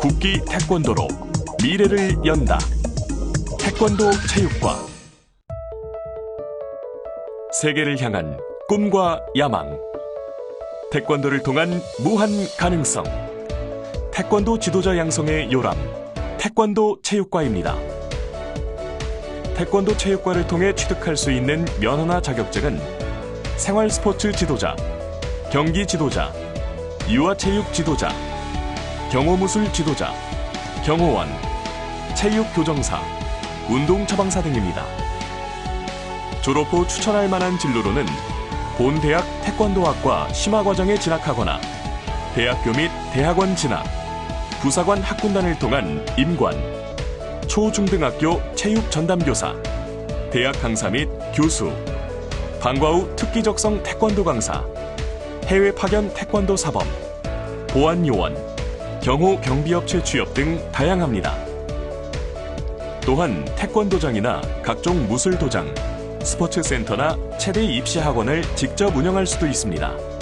국기 태권도로 미래를 연다. 태권도 체육과 세계를 향한 꿈과 야망. 태권도를 통한 무한 가능성. 태권도 지도자 양성의 요람. 태권도 체육과입니다. 태권도 체육과를 통해 취득할 수 있는 면허나 자격증은 생활 스포츠 지도자, 경기 지도자, 유아체육 지도자, 경호무술 지도자, 경호원, 체육교정사, 운동처방사 등입니다. 졸업 후 추천할 만한 진로로는 본 대학 태권도학과 심화과정에 진학하거나 대학교 및 대학원 진학, 부사관 학군단을 통한 임관, 초중등학교 체육 전담교사, 대학 강사 및 교수, 방과 후 특기적성 태권도 강사, 해외 파견 태권도 사범, 보안 요원, 경호 경비업체 취업 등 다양합니다. 또한 태권도장이나 각종 무술도장, 스포츠 센터나 체대 입시 학원을 직접 운영할 수도 있습니다.